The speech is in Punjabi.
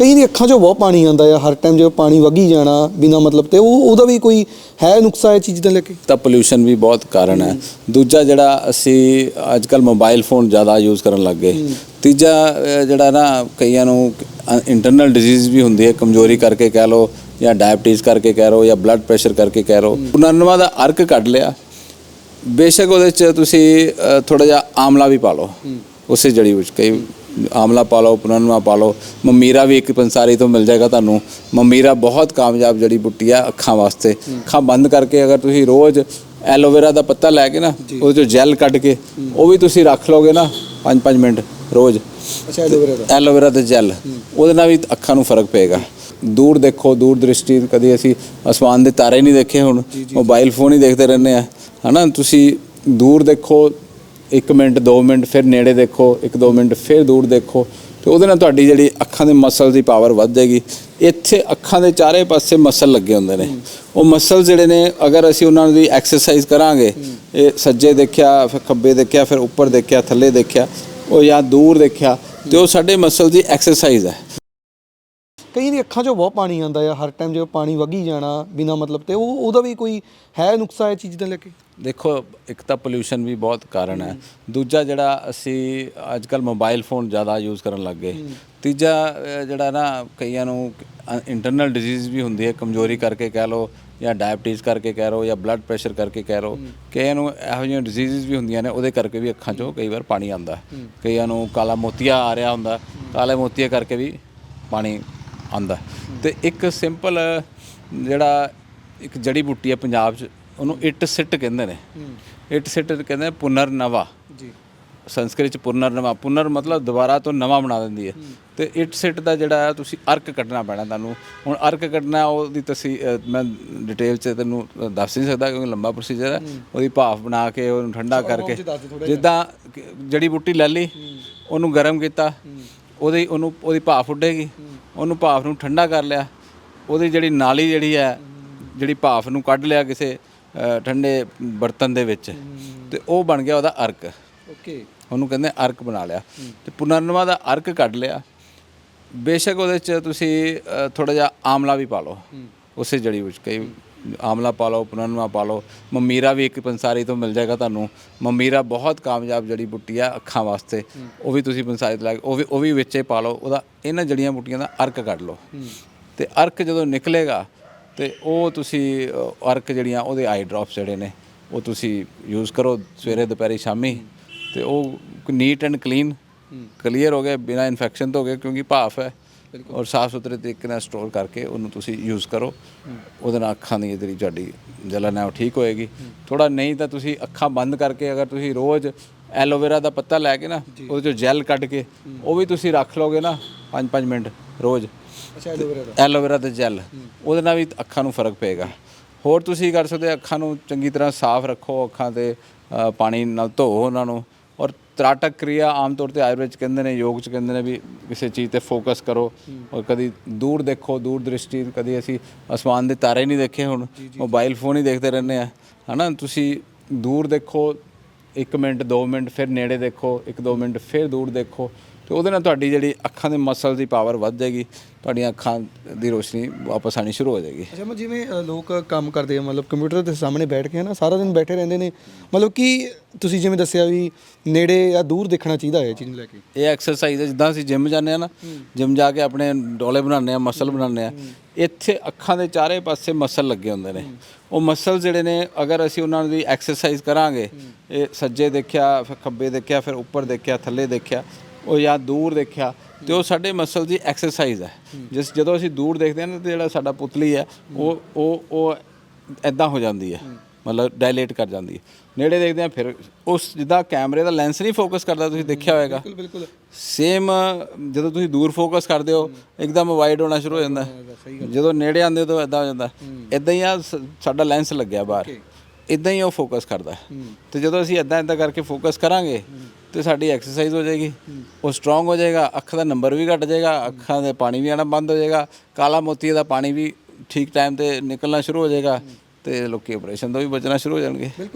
ਕਈ ਦੀ ਅੱਖਾਂ 'ਚੋਂ ਬਹੁਤ ਪਾਣੀ ਆਉਂਦਾ ਆ ਹਰ ਟਾਈਮ ਜਦੋਂ ਪਾਣੀ ਵਗੀ ਜਾਣਾ ਬਿਨਾ ਮਤਲਬ ਤੇ ਉਹ ਉਹਦਾ ਵੀ ਕੋਈ ਹੈ ਨੁਕਸਾ ਇਹ ਚੀਜ਼ ਦਾ ਲੈ ਕੇ? ਤਾਂ ਪੋਲਿਊਸ਼ਨ ਵੀ ਬਹੁਤ ਕਾਰਨ ਹੈ। ਦੂਜਾ ਜਿਹੜਾ ਅਸੀਂ ਅੱਜ ਕੱਲ ਮੋਬਾਈਲ ਫੋਨ ਜ਼ਿਆਦਾ ਯੂਜ਼ ਕਰਨ ਲੱਗ ਗਏ। ਤੀਜਾ ਅਹ, ਜਿਹੜਾ ਨਾ ਕਈਆਂ ਨੂੰ ਇੰਟਰਨਲ ਡਿਜ਼ੀਜ਼ ਵੀ ਹੁੰਦੀ ਹੈ ਕਮਜ਼ੋਰੀ ਕਰਕੇ ਕਹਿ ਲਓ ਜਾਂ ਡਾਇਬਟੀਜ਼ ਕਰਕੇ ਕਹਿ ਲਓ ਜਾਂ ਬਲੱਡ ਪ੍ਰੈਸ਼ਰ ਕਰਕੇ ਕਹਿ ਲਓ। ਪੁਨਰਨਵਾ ਦਾ ਅਰਕ ਕੱਢ ਲਿਆ। ਬੇਸ਼ੱਕ ਉਹਦੇ ਚ ਤੁਸੀਂ ਥੋੜਾ ਜਿਹਾ ਆਮਲਾ ਵੀ ਪਾ ਲਓ। ਉਸੇ ਜੜੀ ਵਿੱਚ ਕਈ ਆਮਲਾ ਪਾ ਲਓ ਪੁਨਰਨਵਾ ਪਾ ਲਓ। ਮਮੀਰਾ ਵੀ ਇੱਕ ਪੰਸਾਰੀ ਤੋਂ ਮਿਲ ਜਾਏਗਾ ਤੁਹਾਨੂੰ। ਮਮੀਰਾ ਬਹੁਤ ਕਾਮਯਾਬ ਜੜੀ ਬੁੱਟੀ ਆ ਅੱਖਾਂ ਵਾਸਤੇ। ਅੱਖਾਂ ਬੰਦ ਕਰਕੇ ਅਗਰ ਤੁਸੀਂ ਰੋਜ਼ ਐਲੋਵੇਰਾ ਦਾ ਪੱਤਾ ਲੈ ਕੇ ਨਾ ਉਹਦੇ ਚੋਂ ਜੈਲ ਕੱਢ ਕੇ ਉਹ ਵੀ ਤੁਸੀਂ ਰੱਖ ਲਓਗੇ ਨਾ 5-5 ਮਿੰਟ ਰੋਜ਼। ਅੱਛਾ ਐਲੋਵੇਰਾ ਦਾ। ਐਲੋਵੇਰਾ ਦੇ ਜੈਲ। ਉਹਦੇ ਨਾਲ ਵੀ ਅੱਖਾਂ ਨੂੰ ਫ਼ਰਕ ਪਏਗਾ। ਦੂਰ ਦੇਖੋ ਦੂਰ ਦ੍ਰਿਸ਼ਟੀ ਕਦੀ ਅਸੀਂ ਅਸਮਾਨ ਦੇ ਤਾਰੇ ਨਹੀਂ ਦੇਖੇ ਹੁਣ। ਮੋਬਾਈਲ ਫੋਨ ਹੀ ਦੇਖਦੇ ਰਹਿੰਦੇ ਆ। ਹਨਾ ਤੁਸੀਂ ਦੂਰ ਦੇਖੋ 1 ਮਿੰਟ 2 ਮਿੰਟ, ਫਿਰ ਨੇੜੇ ਦੇਖੋ 1-2 ਮਿੰਟ, ਫਿਰ ਦੂਰ ਦੇਖੋ, ਤੇ ਉਹਦੇ ਨਾਲ ਤੁਹਾਡੀ ਜਿਹੜੀ ਅੱਖਾਂ ਦੇ ਮਸਲ ਦੀ ਪਾਵਰ ਵੱਧ ਜਾਏਗੀ। ਇੱਥੇ ਅੱਖਾਂ ਦੇ ਚਾਰੇ ਪਾਸੇ ਮਸਲ ਲੱਗੇ ਹੁੰਦੇ ਨੇ। ਉਹ ਮਸਲ ਜਿਹੜੇ ਨੇ, ਅਗਰ ਅਸੀਂ ਉਹਨਾਂ ਦੀ ਐਕਸਰਸਾਈਜ਼ ਕਰਾਂਗੇ, ਇਹ ਸੱਜੇ ਦੇਖਿਆ, ਫਿਰ ਖੱਬੇ ਦੇਖਿਆ, ਫਿਰ ਉੱਪਰ ਦੇਖਿਆ, ਥੱਲੇ ਦੇਖਿਆ, ਉਹ ਜਾਂ ਦੂਰ ਦੇਖਿਆ, ਤੇ ਉਹ ਸਾਡੇ ਮਸਲ ਦੀ ਐਕਸਰਸਾਈਜ਼ ਹੈ। ਕਈ ਦੀ ਅੱਖਾਂ 'ਚੋਂ ਬਹੁਤ ਪਾਣੀ ਆਉਂਦਾ ਆ ਹਰ ਟਾਈਮ ਜਦੋਂ ਪਾਣੀ ਵਗੀ ਜਾਣਾ ਬਿਨਾ ਮਤਲਬ ਤੇ ਉਹ ਉਹਦਾ ਵੀ ਕੋਈ ਹੈ ਨੁਕਸਾ ਇਹ ਚੀਜ਼ ਦਾ ਲੈ ਕੇ? ਦੇਖੋ ਇੱਕ ਤਾਂ ਪੋਲਿਊਸ਼ਨ ਵੀ ਬਹੁਤ ਕਾਰਨ ਹੈ। ਦੂਜਾ ਜਿਹੜਾ ਅਸੀਂ ਅੱਜ ਕੱਲ ਮੋਬਾਈਲ ਫੋਨ ਜ਼ਿਆਦਾ ਯੂਜ਼ ਕਰਨ ਲੱਗ ਗਏ। ਤੀਜਾ ਜਿਹੜਾ ਨਾ ਕਈਆਂ ਨੂੰ ਇੰਟਰਨਲ ਡਿਜ਼ੀਜ਼ ਵੀ ਹੁੰਦੀ ਹੈ ਕਮਜ਼ੋਰੀ ਕਰਕੇ ਕਹਿ ਲਓ ਜਾਂ ਡਾਇਬਟੀਜ਼ ਕਰਕੇ ਕਹਿ ਲਓ ਜਾਂ ਬਲੱਡ ਪ੍ਰੈਸ਼ਰ ਕਰਕੇ ਕਹਿ ਲਓ। ਕਈਆਂ ਨੂੰ ਇਹੋ ਜਿਹੀਆਂ ਡਿਜ਼ੀਜ਼ਸ ਵੀ ਹੁੰਦੀਆਂ ਨੇ ਉਹਦੇ ਕਰਕੇ ਵੀ ਅੱਖਾਂ 'ਚੋਂ ਕਈ ਵਾਰ ਪਾਣੀ ਆਉਂਦਾ। ਕਈਆਂ ਨੂੰ ਕਾਲਾ ਮੋਤੀਆ ਆ ਰਿਹਾ ਹੁੰਦਾ ਕਾਲੇ ਮੋਤੀਆ ਕਰਕੇ ਵੀ ਪਾਣੀ ਆਉਂਦਾ। ਤੇ ਇੱਕ ਸਿੰਪਲ ਜਿਹੜਾ ਇੱਕ ਜੜੀ ਬੂਟੀ ਹੈ ਪੰਜਾਬ 'ਚ ਉਹਨੂੰ ਇੱਟ ਸਿੱਟ ਕਹਿੰਦੇ ਨੇ। ਇੱਟ ਸਿੱਟ ਕਹਿੰਦੇ ਨੇ ਪੁਨਰ ਨਵਾ ਜੀ। ਸੰਸਕ੍ਰਿਤ ਚ ਪੁਨਰ ਨਵਾ ਪੁਨਰ ਮਤਲਬ ਦੁਬਾਰਾ ਤੋਂ ਨਵਾਂ ਬਣਾ ਦਿੰਦੀ ਹੈ। ਤੇ ਇੱਟ ਸਿੱਟ ਦਾ ਜਿਹੜਾ ਹੈ ਤੁਸੀਂ ਅਰਕ ਕੱਢਣਾ ਪੈਣਾ ਤੁਹਾਨੂੰ। ਹੁਣ ਅਰਕ ਕੱਢਣਾ ਉਹਦੀ ਤੁਸੀਂ ਮੈਂ ਡਿਟੇਲ ਚ ਤੈਨੂੰ ਦੱਸ ਨਹੀਂ ਸਕਦਾ ਕਿਉਂਕਿ ਲੰਬਾ ਪ੍ਰੋਸੀਜਰ ਹੈ। ਉਹਦੀ ਭਾਫ ਬਣਾ ਕੇ ਉਹਨੂੰ ਠੰਡਾ ਕਰਕੇ। ਜਿੱਦਾਂ ਜੜੀ ਬੂਟੀ ਲੈ ਲਈ ਉਹਨੂੰ ਗਰਮ ਕੀਤਾ। ਉਹਦੀ ਉਹਨੂੰ ਉਹਦੀ ਭਾਫ ਉੱਡੇਗੀ। ਉਹਨੂੰ ਭਾਫ ਨੂੰ ਠੰਡਾ ਕਰ ਲਿਆ। ਉਹਦੀ ਜਿਹੜੀ ਨਾਲੀ ਜਿਹੜੀ ਹੈ ਜਿਹੜੀ ਭਾਫ ਨੂੰ ਕੱਢ ਲਿਆ ਕਿਸੇ ਠੰਡੇ ਬਰਤਨ ਦੇ ਵਿੱਚ। ਤੇ ਉਹ ਬਣ ਗਿਆ ਉਹਦਾ ਅਰਕ। ਓਕੇ। ਉਹਨੂੰ ਕਹਿੰਦੇ ਅਰਕ ਬਣਾ ਲਿਆ। ਤੇ ਪੁਨਰਨਵਾ ਦਾ ਅਰਕ ਕੱਢ ਲਿਆ। ਬੇਸ਼ੱਕ ਉਹਦੇ ਚ ਤੁਸੀਂ ਥੋੜਾ ਜਿਹਾ ਆਮਲਾ ਵੀ ਪਾ ਲਓ। ਉਸੇ ਜੜੀ ਵਿੱਚ ਕਈ ਆਮਲਾ ਪਾ ਲਓ ਪੁਨਰਨਵਾ ਪਾ ਲਓ। ਮਮੀਰਾ ਵੀ ਇੱਕ ਪੰਸਾਰੀ ਤੋਂ ਮਿਲ ਜਾਏਗਾ ਤੁਹਾਨੂੰ। ਮਮੀਰਾ ਬਹੁਤ ਕਾਮਯਾਬ ਜੜੀ ਬੁੱਟੀ ਆ ਅੱਖਾਂ ਵਾਸਤੇ। ਉਹ ਵੀ ਤੁਸੀਂ ਪੰਸਾਰੀ ਤੋਂ ਲੈ ਕੇ ਉਹ ਵੀ ਉਹ ਵੀ ਵਿੱਚੇ ਪਾ ਲਓ। ਉਹਦਾ ਇਹਨਾਂ ਜੜੀਆਂ ਬੁੱਟੀਆਂ ਦਾ ਅਰਕ ਕੱਢ ਲਓ। ਤੇ ਅਰਕ ਜਦੋਂ ਨਿਕਲੇਗਾ ਤੇ ਉਹ ਤੁਸੀਂ ਅਰਕ ਜਿਹੜੀਆਂ ਉਹਦੇ ਆਈ ਡ੍ਰੌਪਸ ਜਿਹੜੇ ਨੇ ਉਹ ਤੁਸੀਂ ਯੂਜ਼ ਕਰੋ ਸਵੇਰੇ ਦੁਪਹਿਰੇ ਸ਼ਾਮੀ। ਤੇ ਉਹ ਨੀਟ ਐਂਡ ਕਲੀਨ ਕਲੀਅਰ ਹੋ ਗਿਆ ਬਿਨਾ ਇਨਫੈਕਸ਼ਨ ਤੋਂ ਹੋ ਗਿਆ ਕਿਉਂਕਿ ਭਾਫ ਹੈ। ਔਰ ਸਾਫ਼ ਸੁਥਰੇ ਤਰੀਕੇ ਨਾਲ ਸਟੋਰ ਕਰਕੇ ਉਹਨੂੰ ਤੁਸੀਂ ਯੂਜ਼ ਕਰੋ। ਉਹਦੇ ਨਾਲ ਅੱਖਾਂ ਦੀ ਜਿਹੜੀ ਤੁਹਾਡੀ ਜਲਨ ਹੈ ਉਹ ਠੀਕ ਹੋਏਗੀ। ਥੋੜਾ ਨਹੀਂ ਤਾਂ ਤੁਸੀਂ ਅੱਖਾਂ ਬੰਦ ਕਰਕੇ ਅਗਰ ਤੁਸੀਂ ਰੋਜ਼ ਐਲੋਵੇਰਾ ਦਾ ਪੱਤਾ ਲੈ ਕੇ ਨਾ ਉਹਦੇ ਚੋਂ ਜੈਲ ਕੱਢ ਕੇ ਉਹ ਵੀ ਤੁਸੀਂ ਰੱਖ ਲਓਗੇ ਨਾ 5-5 ਮਿੰਟ ਰੋਜ਼। ਅੱਛਾ ਐਲੋਵੇਰਾ ਦਾ। ਐਲੋਵੇਰਾ ਦੇ ਜੈਲ ਉਹਦੇ ਨਾਲ ਵੀ ਅੱਖਾਂ ਨੂੰ ਫ਼ਰਕ ਪਏਗਾ। ਹੋਰ ਤੁਸੀਂ ਕਰ ਸਕਦੇ ਅੱਖਾਂ ਨੂੰ ਚੰਗੀ ਤਰ੍ਹਾਂ ਸਾਫ਼ ਰੱਖੋ ਅੱਖਾਂ ਤੇ ਪਾਣੀ ਨਾਲ ਧੋਵੋ ਉਹਨਾਂ ਨੂੰ। ਤਰਾਟਕ ਕਿਰਿਆ ਆਮ ਤੌਰ ਤੇ ਆਯੁਰਵੇਦ ਚ ਕਹਿੰਦੇ ਨੇ ਯੋਗ ਚ ਕਹਿੰਦੇ ਨੇ ਵੀ ਕਿਸੇ ਚੀਜ਼ ਤੇ ਫੋਕਸ ਕਰੋ ਔਰ ਕਦੀ ਦੂਰ ਦੇਖੋ ਦੂਰ ਦ੍ਰਿਸ਼ਟੀ ਕਦੀ ਅਸੀਂ ਅਸਮਾਨ ਦੇ ਤਾਰੇ ਨਹੀਂ ਦੇਖੇ ਹੁਣ ਮੋਬਾਈਲ ਫੋਨ ਹੀ ਦੇਖਦੇ ਰਹਿੰਦੇ ਆ ਹਨਾ ਤੁਸੀਂ ਦੂਰ ਦੇਖੋ 1 ਮਿੰਟ 2 ਮਿੰਟ ਫਿਰ ਨੇੜੇ ਦੇਖੋ 1-2 ਮਿੰਟ ਫਿਰ ਦੂਰ ਦੇਖੋ ਤੇ ਉਹਦੇ ਨਾਲ ਤੁਹਾਡੀ ਜਿਹੜੀ ਅੱਖਾਂ ਦੇ ਮਸਲ ਦੀ ਪਾਵਰ ਵੱਧ ਜਾਏਗੀ ਤੁਹਾਡੀਆਂ ਅੱਖਾਂ ਦੀ ਰੋਸ਼ਨੀ ਵਾਪਸ ਆਣੀ ਸ਼ੁਰੂ ਹੋ ਜਾਏਗੀ। ਅੱਛਾ ਮੈਂ ਜਿਵੇਂ ਲੋਕ ਕੰਮ ਕਰਦੇ ਆ ਮਤਲਬ ਕੰਪਿਊਟਰ ਦੇ ਸਾਹਮਣੇ ਬੈਠ ਕੇ ਨਾ ਸਾਰਾ ਦਿਨ ਬੈਠੇ ਰਹਿੰਦੇ ਨੇ ਮਤਲਬ ਕਿ ਤੁਸੀਂ ਜਿਵੇਂ ਦੱਸਿਆ ਵੀ ਨੇੜੇ ਜਾਂ ਦੂਰ ਦੇਖਣਾ ਚਾਹੀਦਾ ਹੈ ਇਹ ਚੀਜ਼ ਨੂੰ ਲੈ ਕੇ? ਇਹ ਐਕਸਰਸਾਈਜ਼ ਹੈ ਜਿੱਦਾਂ ਅਸੀਂ ਜਿਮ ਜਾਂਦੇ ਆ ਨਾ ਜਿਮ ਜਾ ਕੇ ਆਪਣੇ ਡੋਲੇ ਬਣਾਉਂਦੇ ਆ ਮਸਲ ਬਣਾਉਂਦੇ ਆ ਇੱਥੇ ਅੱਖਾਂ ਦੇ ਚਾਰੇ ਪਾਸੇ ਮਸਲ ਲੱਗੇ ਹੁੰਦੇ ਨੇ। ਉਹ ਮਸਲ ਜਿਹੜੇ ਨੇ ਅਗਰ ਅਸੀਂ ਉਹਨਾਂ ਦੀ ਐਕਸਰਸਾਈਜ਼ ਕਰਾਂਗੇ ਇਹ ਸੱਜੇ ਦੇਖਿਆ ਫਿਰ ਖੱਬੇ ਦੇਖਿਆ ਫਿਰ ਉੱਪਰ ਦੇਖਿਆ ਥੱਲੇ ਦੇਖਿਆ ਉਹ ਜਾਂ ਦੂਰ ਦੇਖਿਆ ਤੇ ਉਹ ਸਾਡੇ ਮਸਲ ਦੀ ਐਕਸਰਸਾਈਜ਼ ਹੈ। ਜਿਸ ਜਦੋਂ ਅਸੀਂ ਦੂਰ ਦੇਖਦੇ ਹਾਂ ਨਾ ਤੇ ਜਿਹੜਾ ਸਾਡਾ ਪੁਤਲੀ ਹੈ ਉਹ ਉਹ ਉਹ ਐਦਾਂ ਹੋ ਜਾਂਦੀ ਹੈ। ਮਤਲਬ ਡਾਇਲੇਟ ਕਰ ਜਾਂਦੀ ਹੈ। ਨੇੜੇ ਦੇਖਦੇ ਆ ਫਿਰ ਉਸ ਜਿੱਦਾਂ ਕੈਮਰੇ ਦਾ ਲੈਂਸ ਨਹੀਂ ਫੋਕਸ ਕਰਦਾ ਤੁਸੀਂ ਦੇਖਿਆ ਹੋਵੇਗਾ ਬਿਲਕੁਲ ਬਿਲਕੁਲ। ਸੇਮ ਜਦੋਂ ਤੁਸੀਂ ਦੂਰ ਫੋਕਸ ਕਰਦੇ ਹੋ ਇੱਕਦਮ ਵਾਈਡ ਹੋਣਾ ਸ਼ੁਰੂ ਹੋ ਜਾਂਦਾ। ਜਦੋਂ ਨੇੜੇ ਆਉਂਦੇ ਹੋ ਤਾਂ ਇਦਾਂ ਹੋ ਜਾਂਦਾ। ਇਦਾਂ ਹੀ ਆ ਸਾਡਾ ਲੈਂਸ ਲੱਗਿਆ ਬਾਹਰ। ਇਦਾਂ ਹੀ ਉਹ ਫੋਕਸ ਕਰਦਾ ਹੈ। ਤੇ ਜਦੋਂ ਅਸੀਂ ਇਦਾਂ ਇਦਾਂ ਕਰਕੇ ਫੋਕਸ ਕਰਾਂਗੇ, ਤੇ ਸਾਡੀ ਐਕਸਰਸਾਈਜ਼ ਹੋ ਜਾਏਗੀ ਉਹ ਸਟਰੋਂਗ ਹੋ ਜਾਏਗਾ, ਅੱਖ ਦਾ ਨੰਬਰ ਵੀ ਘਟ ਜਾਏਗਾ, ਅੱਖਾਂ ਦੇ ਪਾਣੀ ਵੀ ਆਣਾ ਬੰਦ ਹੋ ਜਾਏਗਾ, ਕਾਲਾ ਮੋਤੀ ਦਾ ਪਾਣੀ ਵੀ ਠੀਕ ਟਾਈਮ ਤੇ ਨਿਕਲਣਾ ਸ਼ੁਰੂ ਹੋ ਜਾਏਗਾ, ਤੇ ਲੋਕੀ ਆਪਰੇਸ਼ਨ ਤੋਂ ਵੀ ਬਚਣਾ ਸ਼ੁਰੂ ਹੋ ਜਾਣਗੇ